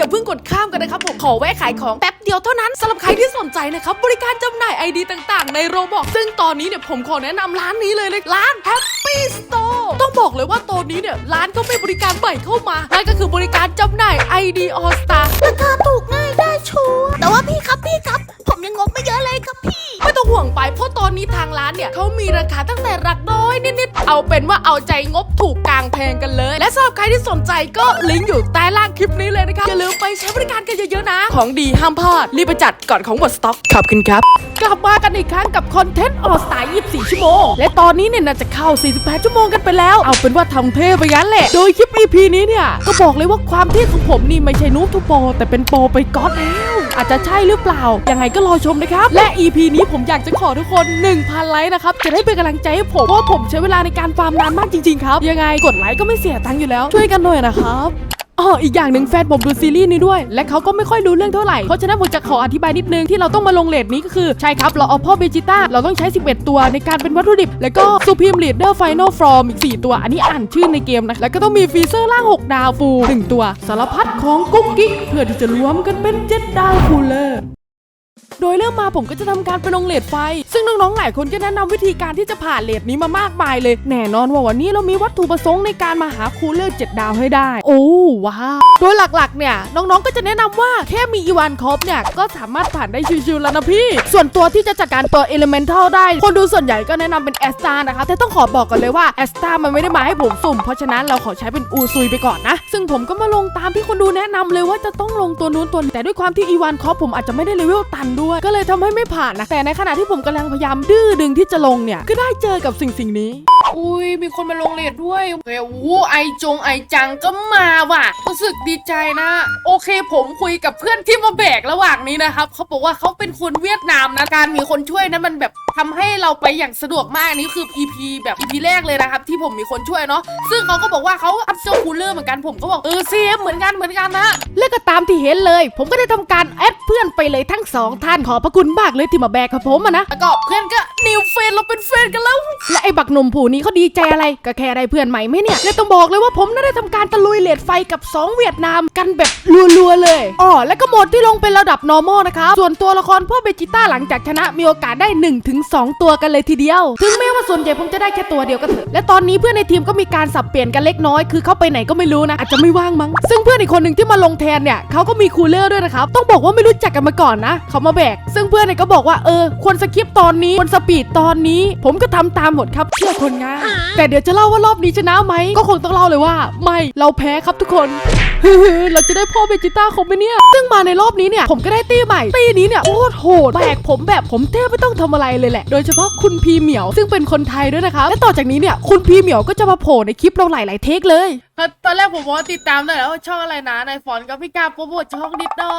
อย่าเพิ่งกดข้ามกันนะครับผมขอแวะขายของแป๊บเดียวเท่านั้นสำหรับใครที่สนใจนะครับบริการจำหน่ายไอดีต่างๆ ในโรบอกซึ่งตอนนี้เนี่ยผมขอแนะนำร้านนี้เลยเลยร้าน Happy Store ต้องบอกเลยว่าตอนนี้เนี่ยร้านก็ไม่บริการใหม่เข้ามานั่นก็คือบริการจำหน่าย ID All Star ราคาถูกง่ายได้ชัวร์แต่ว่าพี่ครับพี่ครับ ผมยังงบไม่เยอะเลยครับพี่ ไม่ต้องห่วงไปเพราะตอนนี้ทางร้านเนี่ยเขามีราคาตั้งแต่หลักน้อยนิดๆเอาเป็นว่าเอาใจงบถูกกลางแพงกันเลย และสำหรับใครที่สนใจก็ลิงก์อยู่ใต้ล่างคลิปนี้เลยนะครับอย่าลืมไปใช้บริการกันเยอะๆนะ ของดีห้ามพลาดรีบไปจัดก่อนของหมดสต็อกขอบคุณครับ กลับมากันอีกครั้งกับคอนเทนต์ออสตา24 ชั่วโมง และตอนนี้เนี่ยน่าจะเข้า 48 ชั่วโมงกันไปแล้ว เอาเป็นว่าทำเท่ไปงั้นแหละ โดยคลิป EP นี้เนี่ย ก็บอกเลยว่าความเท่ของผมนี่ไม่ใช่นูบทูโปรแต่เป็นโปรไปก๊อตแล้วอาจจะใช่หรือเปล่า ยังไงก็รอชมนะครับ และ EP นี้ผมอยากจะขอทุกคน 1,000 ไลค์นะครับ จะได้เป็นกำลังใจให้ผมเพราะว่าผมใช้เวลาในการฟาร์มนานมากจริงๆครับ ยังไงกดไลค์ก็ไม่เสียตังค์อยู่แล้ว ช่วยกันหน่อยนะครับ อ๋ออีกอย่างหนึ่งแฟนผมดูซีรีส์นี้ด้วย และเขาก็ไม่ค่อยรู้เรื่องเท่าไหร่ เพราะฉะนั้นผมจะขออธิบายนิดนึงที่เราต้องมาลงเลทนี้ก็คือ ใช่ครับเราเอาพ่อเบจิต้าเราต้องใช้ 11 ตัวในการเป็นวัตถุดิบ แล้วก็ซูพีมลีดเดอร์ไฟนอลฟรอมอีก 4 ตัว อันนี้อ่านชื่อในเกมนะ แล้วก็ต้องมีฟีเซอร์ล่าง 6 ดาวฟูล1ตัว สารพัดของกุ๊กกิ๊กเพื่อที่จะรวมกันเป็น 7 ดาวฟูลเลย โดยเริ่มมาผมก็จะทำการไปลงเลดไฟ ซึ่งน้องๆหลายคนก็แนะนำวิธีการที่จะผ่านเลดนี้มามากมายเลย แน่นอนว่าวันนี้เรามีวัตถุประสงค์ในการมาหาคูลเลอร์7ดาวให้ได้ โอ้ว้าวโดยหลักๆเนี่ยน้องๆก็จะแนะนำว่าแค่มีอีวานครบเนี่ยก็สามารถผ่านได้ชิวๆแล้วนะพี่ ส่วนตัวที่จะจัดการตัวเอลิเมนทัลได้ คนดูส่วนใหญ่ก็แนะนำเป็นแอสตานะคะแต่ต้องขอบอกกันเลยว่าแอสตามันไม่ได้มาให้ผมสุ่มเพราะฉะนั้นเราขอใช้เป็นอูซุยไปก่อนนะ ซึ่งผมก็มาลงตามที่คนดูแนะนำเลยว่าจะต้องลงตัวนู้นตัวนี้แต่ด้วยความที่อีวานครบผมอาจจะไม่ได้เลเวลตันด้วย ก็เลยทำให้ไม่ผ่านนะแต่ในขณะที่ผมกำลังพยายามดื้อดึงที่จะลงเนี่ยก็ได้เจอกับสิ่งสิ่งนี้ อุ้ยมีคนมาลงเลดด้วยโอเคโอ้ไอจงไอจังก็มาว่ะรู้สึกดีใจนะ โอเคผมคุยกับเพื่อนที่มาแบกระหว่างนี้นะครับเขาบอกว่าเขาเป็นคนเวียดนามนะการมีคนช่วยนะมันแบบทำให้เราไปอย่างสะดวกมากอันนี้คือ EP แบบ EP แรกเลยนะครับ ที่ผมมีคนช่วยเนาะซึ่งเขาก็บอกว่าเขาอัพเซคูลเลอร์เหมือนกันผมก็บอกเออเซมเหมือนกันเหมือนกันนะและก็ตามที่เห็นเลย ผมก็ได้ทำการแอดเพื่อนไปเลยทั้งสองท่านขอพระคุณมากเลยที่มาแบกกับผมอะนะแล้วก็เพื่อนก็นิวเฟนเราเป็นแฟนกันแล้วและไอ้บักหนุ่มผู้นี้เขาดีใจอะไรก็แค่ได้เพื่อนใหม่ไหมเนี่ยและต้องบอกเลยว่าผมน่าได้ทำการตะลุยเลดไฟกับ 2 เวียดนามกันแบบรัวๆเลยอ๋อและก็โหมดที่ลงเป็นระดับ normal นะครับส่วนตัวละครพ่อเบจิต้าหลังจากชนะมีโอกาสได้1ถึง2ตัวกันเลยทีเดียว ถึงแม้ว่าส่วนใหญ่ผมจะได้แค่ตัวเดียวก็เถอะและตอนนี้เพื่อนในทีมก็มีการสับเปลี่ยนกันเล็กน้อยคือเขาไปไหนก็ไม่รู้นะอาจจะไม่ว่างมั้งซึ่งเพื่อนอีกคนหนึ่งที่มาลงแทนเนี่ยเขาก็มีคูลเลอร์ด้วยนะครับต้องบอกว่าไม่รู้จักกันมาก่อนนะเขามาแบก ซึ่งเพื่อนเนี่ยก็บอกว่าเออควรสกิปตอนนี้ควรสปีดตอนนี้ ผมก็ทำตามหมดครับเชื่อคนงายแต่เดี๋ยวจะเล่าว่ารอบนี้ชนะไหม ก็คงต้องเล่าเลยว่า ไม่เราแพ้ครับทุกคนเราจะได้พ่อเบจิต้าครบไหมเนี่ย ซึ่งมาในรอบนี้เนี่ย ผมก็ได้ตีใหม่ ตีนี้เนี่ยโคตรโหดแบกผมแบบผมแทบไม่ต้องทำอะไรเลยแหละ โดยเฉพาะคุณพีเหมียว ซึ่งเป็นคนไทยด้วยนะครับ และต่อจากนี้เนี่ย คุณพีเหมียวก็จะมาโผล่ในคลิปเราหลาย ๆ เทคเลยตอนแรกผมว่าติดตามได้แล้วช่องอะไรนะในฟอนก็พี่กาโปรโมทช่องนิดหน่อ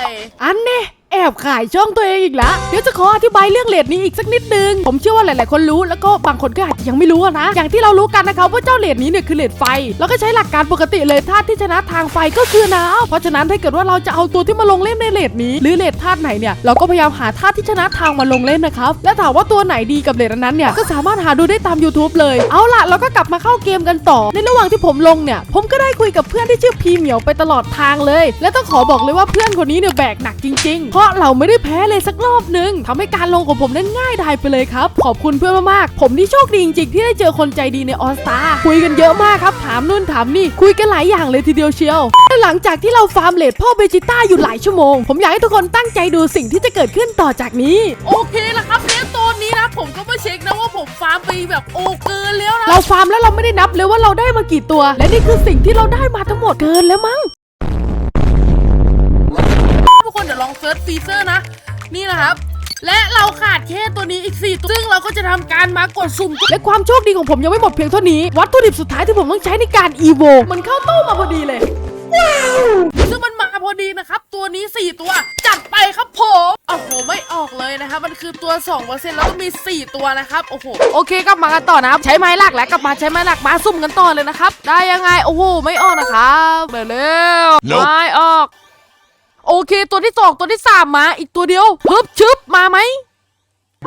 ย อันเน่ แอบขายช่องตัวเองอีกแล้วเดี๋ยวจะขออธิบายเรื่องเลดนี้อีกสักนิดนึง ผมเชื่อว่าหลาย ๆ คนรู้แล้วก็บางคนก็อาจจะยังไม่รู้นะ อย่างที่เรารู้กันนะครับว่าเจ้าเลดนี้เนี่ยคือเลดไฟ แล้วก็ใช้หลักการปกติเลยธาตุที่ชนะทางไฟก็คือน้ำเพราะฉะนั้นถ้าเกิดว่าเราจะเอาตัวที่มาลงเล่นในเลดนี้ หรือเลดธาตุไหนเนี่ยเราก็พยายามหาธาตุที่ชนะทางมาลงเล่นนะครับและถามว่าตัวไหนดีกับเลดนั้นเนี่ยก็สามารถหาดูได้ตาม YouTube เลย เอาล่ะเราก็กลับมาเข้าเกมกันต่อ ในระหว่างที่ผมลงเนี่ยผมก็ได้คุยกับเพื่อนที่ชื่อพีเหมียวไปตลอดทางเลย และต้องขอบอกเลยว่าเพื่อนคนนี้เนี่ยแบกหนักจริง ๆราะเราไม่ได้แพ้เลยสักรอบนึงทำให้การลงของผมนั้นง่ายดายไปเลยครับ ขอบคุณเพื่อนมากๆ ผมนี่โชคดีจริงๆที่ได้เจอคนใจดีในออสตาคุยกันเยอะมากครับ ถามนู่นถามนี่ คุยกันหลายอย่างเลยทีเดียวเชียวและหลังจากที่เราฟาร์มเลดพ่อเบจิต้าอยู่หลายชั่วโมง ผมอยากให้ทุกคนตั้งใจดูสิ่งที่จะเกิดขึ้นต่อจากนี้ โอเคแล้วครับเนี่ยตอนนี้นะผมก็มาเช็คนะว่าผมฟาร์มไปแบบโอเกินแล้วนะเราฟาร์มแล้วเราไม่ได้นับเลยว่าเราได้มากี่ตัว และนี่คือสิ่งที่เราได้มาทั้งหมดเกินแล้วมั้ง นี่นะครับ และเราขาดแค่ตัวนี้อีก 4 ตัว ซึ่งเราก็จะทำการมากดสุ่ม และความโชคดีของผมยังไม่หมดเพียงเท่านี้ วัตถุดิบสุดท้ายที่ผมต้องใช้ในการอีโวมันเข้าตู้มาพอดีเลยว้าวซึ่งมันมาพอดีนะครับ ตัวนี้ 4 ตัว จัดไปครับผมโอ้โหไม่ออกเลยนะครับ มันคือตัว 2%แล้วก็มี 4 ตัวนะครับ โอ้โห โอเคกลับมากันต่อนะครับ ใช้ไม้หลักแล้วกลับมาใช้ไม้หลักมาสุ่มกันต่อเลยนะครับ ได้ยังไง โอ้โห ไม่ออกนะครับเร็วๆ Nope ไม่ออก โอเค ตัวที่สองตัวที่สามมา อีกตัวเดียวฮึบชึบมาไหม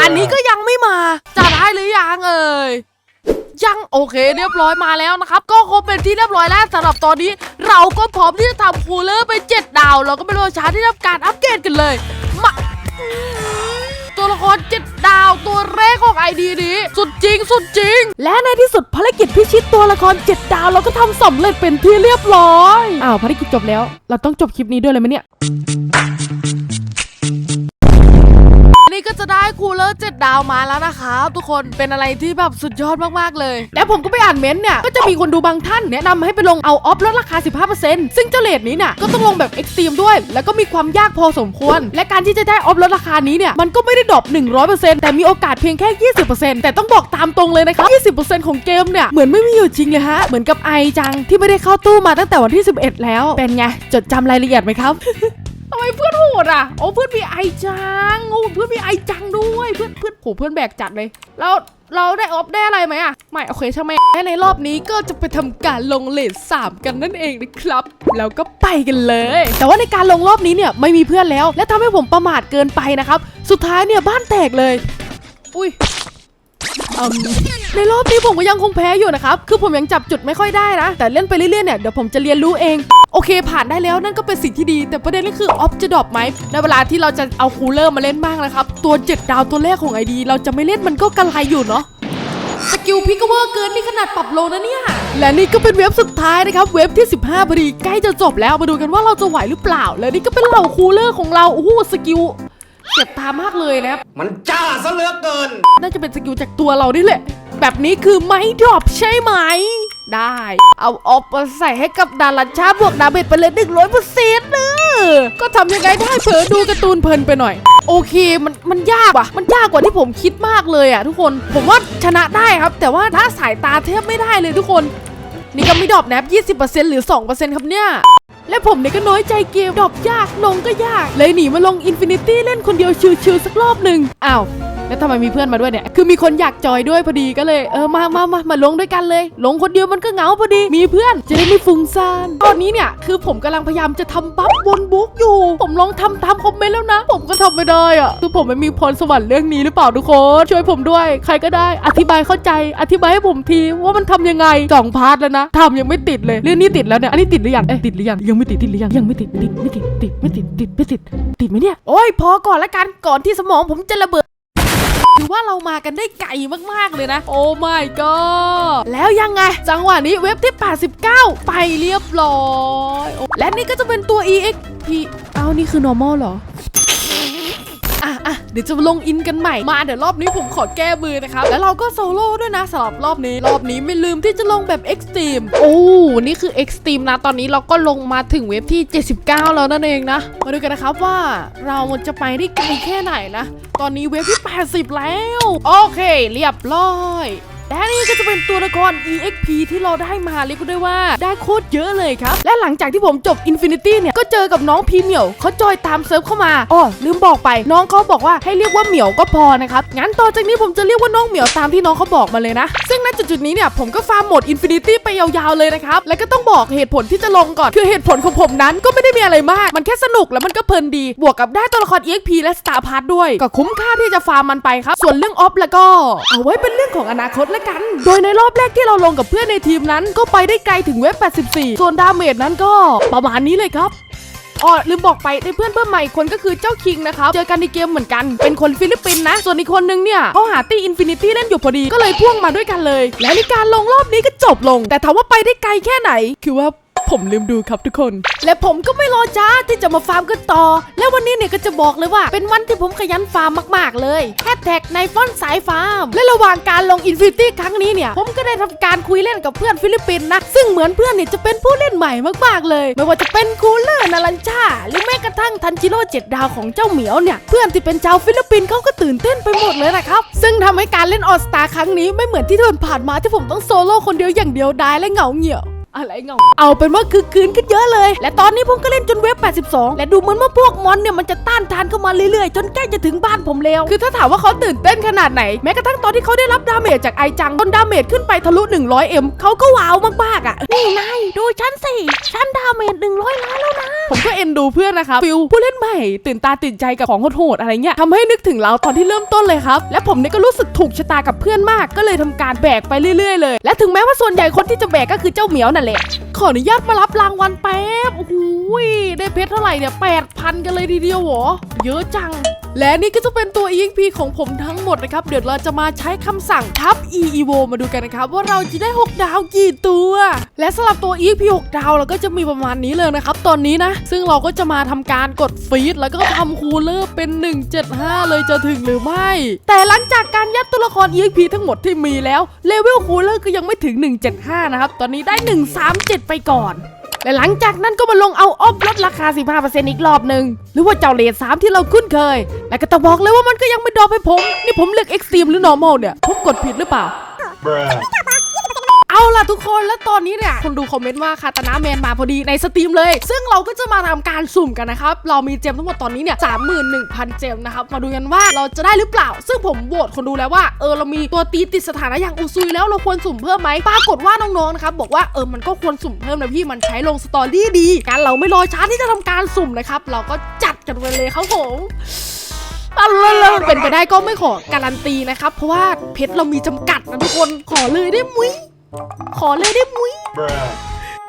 อันนี้ก็ยังไม่มา จะได้หรือยังเอ่ยยังโอเคเรียบร้อยมาแล้วนะครับ ก็ครบเป็นที่เรียบร้อยแล้วสำหรับตอนนี้ เราก็พร้อมที่จะทำคูลเลอร์ไป 7 ดาว เราก็ไม่รอช้าที่จะทำการอัปเกรดกันเลยมาตัว ละคร7ดาวตัวแรกของไอดีนี้สุดจริงสุดจริง และในที่สุดภารกิจพิชิตตัวละคร7ดาวเราก็ทำสำเร็จเป็นที่เรียบร้อยอ้าวภารกิจจบแล้ว เราต้องจบคลิปนี้ด้วยเลยไหมเนี่ย นี่ก็จะได้คูลเลอร์7ดาวมาแล้วนะครับทุกคนเป็นอะไรที่แบบสุดยอดมากๆเลยแล้วผมก็ไปอ่านเม้นต์เนี่ยก็จะมีคนดูบางท่านแนะนำให้ไปลงเอาออฟลดราคา 15%ซึ่งเจ้าเลดนี้เนี่ยก็ต้องลงแบบเอ็กซ์ตรีมด้วย แล้วก็มีความยากพอสมควร และการที่จะได้ออฟลดราคานี้เนี่ยมันก็ไม่ได้ดรอป100%แต่มีโอกาสเพียงแค่ 20%แต่ต้องบอกตามตรงเลยนะครับ20%ของเกมเนี่ยเหมือนไม่มีอยู่จริงเลยฮะเหมือนกับไอจังที่ไม่ได้เข้าตู้มาตั้งแต่วันที่ 11 แล้วเป็นไงจดจำรายละเอียดไหมครับ ไมเพื่อนโหดอะโอ้เพื่อนมีไอจังโอ้เพื่อนมีไอจังด้วยเพื่อนเพื่อนโหเพื่อนแบกจัดเลยแล้วเราได้ออฟได้อะไรไหมอะ ไม่โอเคใช่ไหมและในรอบนี้ก็จะไปทำการลงเลทสามกันนั่นเองนะครับ แล้วก็ไปกันเลย แต่ว่าในการลงรอบนี้เนี่ยไม่มีเพื่อนแล้ว และทำให้ผมประมาทเกินไปนะครับ สุดท้ายเนี่ยบ้านแตกเลย อุ้ยในรอบนี้ผมก็ยังคงแพ้อยู่นะครับ คือผมยังจับจุดไม่ค่อยได้นะ แต่เล่นไปเรื่อยๆเนี่ยเดี๋ยวผมจะเรียนรู้เอง อเคผ่านได้แล้วนั่นก็เป็นสิ่งที่ดี แต่ประเด็นก็คือออฟจะดรอปไหมในเวลาที่เราจะเอาคูลเลอร์มาเล่นบ้างนะครับ ตัว 7 ดาวตัวแรกของไอดีเราจะไม่เล่นมันก็กระไรอยู่เนาะสกิลพิกเวอร์เกินนี่ขนาดปรับโลนะเนี่ย และนี่ก็เป็นเว็บสุดท้ายนะครับ เว็บที่ 15พอดีใกล้จะจบแล้วมาดูกันว่าเราจะไหวหรือเปล่า และนี่ก็เป็นเหล่าคูลเลอร์ของเราโอ้โหสกิลเจ็บตามากเลยนะครับมันจ้าซะเหลือเกิน น่าจะเป็นสกิลจากตัวเรานี่แหละแบบนี้คือไม่ดรอปใช่ไหม ได้ เอาออฟมาใส่ให้กับดารันชาบวกดาเมจไปเลยหนึ่งร้อยเปอร์เซ็นต์ก็ทำยังไงได้เผลอดูการ์ตูนเพลินไปหน่อย โอเคมันมันยากว่ะ มันยากกว่าที่ผมคิดมากเลยอะทุกคนผมว่าชนะได้ครับ แต่ว่าถ้าสายตาเทบไม่ได้เลยทุกคน นี่ก็ไม่ดรอปแนบ20%หรือ 2%ครับเนี่ย และผมเนี่ยก็น้อยใจเกมดรอปยากลงก็ยาก เลยหนีมาลงอินฟินิตี้เล่นคนเดียวชิวๆสักรอบหนึ่งอ้าวแล้วทำไมมีเพื่อนมาด้วยเนี่ย คือมีคนอยากจอยด้วยพอดีก็เลย เออ มามามามาลงด้วยกันเลย ลงคนเดียวมันก็เหงาพอดี มีเพื่อน จะได้ไม่ฟุ้งซ่าน ตอนนี้เนี่ย คือผมกำลังพยายามจะทำบัฟบนบุ๊กอยู่ ผมลองทำตามคอมเมนต์แล้วนะ ผมก็ทำไม่ได้อะคือผมไม่มีพรสวรรค์เรื่องนี้หรือเปล่าทุกคน ช่วยผมด้วย ใครก็ได้ อธิบายเข้าใจ อธิบายให้ผมทีว่ามันทำยังไงสองพาร์ทแล้วนะทำยังไม่ติดเลย เรื่องนี้ติดแล้วเนี่ย อันนี้ติดหรือยัง เอ๊ะติดหรือยังยังไม่ติดติดหรือยังยังไม่ติดติดไม่ติดติดไม่ติดติดไม่ติดติดไหมเนี่ยโอ้ยพอก่อนละกันก่อนที่สมองผมจะระเบิดถือว่าเรามากันได้ไกลมากๆเลยนะ โอ้ my god แล้วยังไง จังหวะนี้เว็บที่ 89 ไปเรียบร้อย และนี่ก็จะเป็นตัว exp เอานี่คือ normal เหรอ อะเดี๋ยวจะลงอินกันใหม่มาเดี๋ยวรอบนี้ผมขอแก้มือนะครับแล้วเราก็โซโล่ด้วยนะสำหรับรอบนี้รอบนี้ไม่ลืมที่จะลงแบบเอ็กซ์ตรีมโอ้นี่คือเอ็กซ์ตรีมนะตอนนี้เราก็ลงมาถึงเว็บที่ 79 แล้วนั่นเองนะมาดูกันนะครับว่าเราจะไปได้ไกลแค่ไหนนะ ตอนนี้เว็บที่ 80 แล้ว โอเค เรียบร้อย และนี่ก็จะเป็นตัวละคร EXP ที่เราได้มาเรียกได้ว่าได้โคตรเยอะเลยครับ และหลังจากที่ผมจบ Infinity เนี่ย ก็เจอกับน้องพีเหมียวเขาจอยตามเซิร์ฟเข้ามาอ๋อลืมบอกไปน้องเขาบอกว่าให้เรียกว่าเหมียวก็พอนะครับ งั้นต่อจากนี้ผมจะเรียกว่าน้องเหมียวตามที่น้องเขาบอกมาเลยนะ ซึ่งณจุดๆนี้เนี่ยผมก็ฟาร์มโหมด Infinity ไปยาวๆเลยนะครับ และก็ต้องบอกเหตุผลที่จะลงก่อน คือเหตุผลของผมนั้นก็ไม่ได้มีอะไรมาก มันแค่สนุกแล้วมันก็เพลินดี บวกกับได้ตัวละคร EXP และ Star Pass ด้วย ก็คุ้มค่าที่จะฟาร์มมันไปครับ ส่วนเรื่องออฟแล้วก็ เอาไว้เป็นเรื่องของอนาคตละกัน โดยในรอบแรกที่เราลงกับเพื่อนในทีมนั้น ก็ไปได้ไกลถึงเว็บ 84 ส่วนดาเมจนั้นก็ประมาณนี้เลยครับอ๋อลืมบอกไปในเพื่อนเพิ่มใหม่อีกคนก็คือเจ้าคิงนะครับ เจอกันในเกมเหมือนกัน เป็นคนฟิลิปปินส์นะ ส่วนอีกคนนึงเนี่ยเขาหาตีอินฟินิตี้เล่นอยู่พอดี ก็เลยพ่วงมาด้วยกันเลย และในการลงรอบนี้ก็จบลง แต่ถามว่าไปได้ไกลแค่ไหน คือว่า ผมลืมดูครับทุกคน และผมก็ไม่รอช้าที่จะมาฟาร์มกันต่อ และวันนี้เนี่ยก็จะบอกเลยว่า เป็นวันที่ผมขยันฟาร์มมากๆเลยแฮชแท็กในฟอนสายฟาร์ม และระหว่างการลงอินฟินิตี้ครั้งนี้เนี่ย ผมก็ได้ทำการคุยเล่นกับเพื่อนฟิลิปปินส์นะ ซึ่งเหมือนเพื่อนเนี่ยจะเป็นผู้เล่นใหม่มากๆเลย ไม่ว่าจะเป็นคูลเลอร์นารันชาหรือแม้กระทั่งทันจิโร่เจ็ดดาวของเจ้าเหมียวเนี่ยเพื่อนที่เป็นชาวฟิลิปปินส์เขาก็ตื่นเต้นไปหมดเลยนะครับซึ่งทำให้การเล่นออสตาครั้งนี้ไม่เหมือนที่เดินผ่านมาที่ผมต้องโซโล่คนเดียวอย่างเดียวดายและเหงาเหงี่ยว อะไรเงาเอาเป็นว่าคือคืนขึ้นเยอะเลย และตอนนี้ผมก็เล่นจนเว็บ 82 และดูเหมือนว่าพวกมอนเนี่ยมันจะต้านทานเข้ามาเรื่อยๆ จนใกล้จะถึงบ้านผมแล้ว คือถ้าถามว่าเขาตื่นเต้นขนาดไหน แม้กระทั่งตอนที่เขาได้รับดาเมจจากไอจังจนดาเมจขึ้นไปทะลุ 100M เขาก็ว้าวมากๆอะ เพื่อนนะครับฟิลผู้เล่นใหม่ ตื่นตาตื่นใจกับของโหดๆอะไรเงี้ยทำให้นึกถึงเราตอนที่เริ่มต้นเลยครับและผมเนี่ยก็รู้สึกถูกชะตากับเพื่อนมาก ก็เลยทำการแบกไปเรื่อยๆเลย และถึงแม้ว่าส่วนใหญ่คนที่จะแบกก็คือเจ้าเหมียวนั่นแหละขออนุญาตมารับรางวัลแป๊บโอ้โหได้เพชรเท่าไหร่เนี่ยแปดพันกันเลยทีเดียวหรอเยอะจัง และนี่ก็จะเป็นตัว EXP ของผมทั้งหมดนะครับ เดี๋ยวเราจะมาใช้คำสั่งทับ EEVO มาดูกันนะครับ ว่าเราจะได้ 6 ดาวกี่ตัว และสำหรับตัว EXP 6 ดาวเราก็จะมีประมาณนี้เลยนะครับ ตอนนี้นะ ซึ่งเราก็จะมาทำการกดฟีดแล้วก็ทำคูลเลอร์เป็น 175 เลยจะถึงหรือไม่ แต่หลังจากการยัดตัวละคร EXP ทั้งหมดที่มีแล้วเลเวลคูลเลอร์ก็ยังไม่ถึง 175 นะครับ ตอนนี้ได้ 137 ไปก่อน และหลังจากนั้นก็มาลงเอาออฟลดราคา 15%อีกรอบหนึ่งหรือว่าเจ้าเลทสามที่เราคุ้นเคย และก็ต้องบอกเลยว่ามันก็ยังไม่ดรอปให้ผม นี่ผมเลือกเอ็กซ์ตรีมหรือ Normal เนี่ย ผมกดผิดหรือเปล่า Bruh เอาล่ะทุกคนและตอนนี้เนี่ยคนดูคอมเมนต์ว่าคาตานาแมนมาพอดีในสตรีมเลย ซึ่งเราก็จะมาทำการสุ่มกันนะครับ เรามีเจมทั้งหมดตอนนี้เนี่ย31,000เจมนะครับ มาดูกันว่าเราจะได้หรือเปล่า ซึ่งผมโหวตคนดูแล้วว่าเออเรามีตัวตีติดสถานะอย่างอุซุยแล้วเราควรสุ่มเพิ่มไหมปรากฏว่าน้องๆนะครับบอกว่าเออมันก็ควรสุ่มเพิ่มนะพี่มันใช้ลงสตอรี่ดีงั้นเราไม่รอช้าที่จะทำการสุ่มนะครับเราก็จัดกันไปเลยครับผมอันแล้วเป็นไปได้ก็ไม่ขอการันตีนะครับ เพราะว่าเพชรเรามีจำกัดนะทุกคนขอเลยได้มุ้ย ขอเลยได้มุ้ย Bruh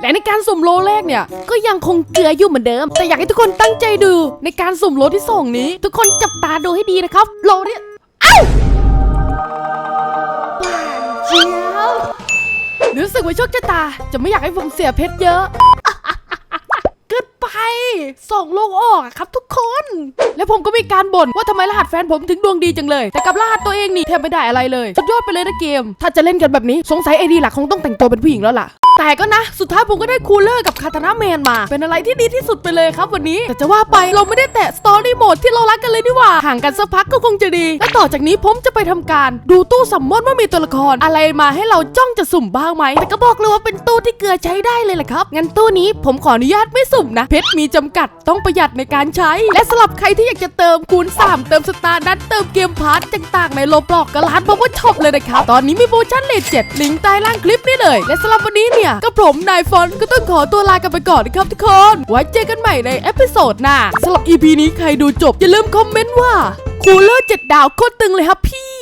และในการสุ่มโลแรกเนี่ย ก็ยังคงเกลืออยู่เหมือนเดิม แต่อยากให้ทุกคนตั้งใจดู ในการสุ่มโลที่สองนี้ ทุกคนจับตาดูให้ดีนะครับ โลเนี่ยเอ้าหวานเจี๊ยบรู้สึกว่าโชคชะตา จะไม่อยากให้ผมเสียเพชรเยอะ เกินไปส่งโลกออกครับทุกคน แล้วผมก็มีการบ่นว่าทำไมรหัสแฟนผมถึงดวงดีจังเลย แต่กับรหัสตัวเองนี่แทบไม่ได้อะไรเลยสุดยอดไปเลยนะเกม ถ้าจะเล่นกันแบบนี้สงสัยไอดีหลักคงต้องแต่งตัวเป็นผู้หญิงแล้วล่ะ แต่ก็นะ สุดท้ายผมก็ได้คูลเลอร์กับคาตานาแมนมา เป็นอะไรที่ดีที่สุดไปเลยครับวันนี้ แต่จะว่าไปเราไม่ได้แตะสตอรี่โหมดที่เรารักกันเลยนี่หว่า ห่างกันสักพักก็คงจะดี และต่อจากนี้ผมจะไปทำการดูตู้สัมมอนว่ามีตัวละครอะไรมาให้เราจ้องจะสุ่มบ้างไหม แต่ก็บอกเลยว่าเป็นตู้ที่เกลือใช้ได้เลยแหละครับ งั้นตู้นี้ผมขออนุญาตไม่สุ่มนะ เพชรมีจำกัดต้องประหยัดในการใช้ และสำหรับใครที่อยากจะเติมคูณ 3 เติมสตาร์ดัตเติมเกมพาร์ทต่างๆ ในโลบล็อกก็ร้านบอกว่าชอบเลยนะครับ ตอนนี้มีโปรโมชั่นเลทเจ็ดลิงก์ใต้ล่างคลิปนี่เลย และสำหรับวันนี้เนี่ยก็ผมนายฟอนก็ต้องขอตัวลากันไปก่อนนะครับทุกคน ไว้เจอกันใหม่ในเอพิโซดหน้าสำหรับ EP นี้ใครดูจบอย่าลืมคอมเมนต์ว่าคูลเลอร์เจ็ดดาวโคตรตึงเลยครับพี่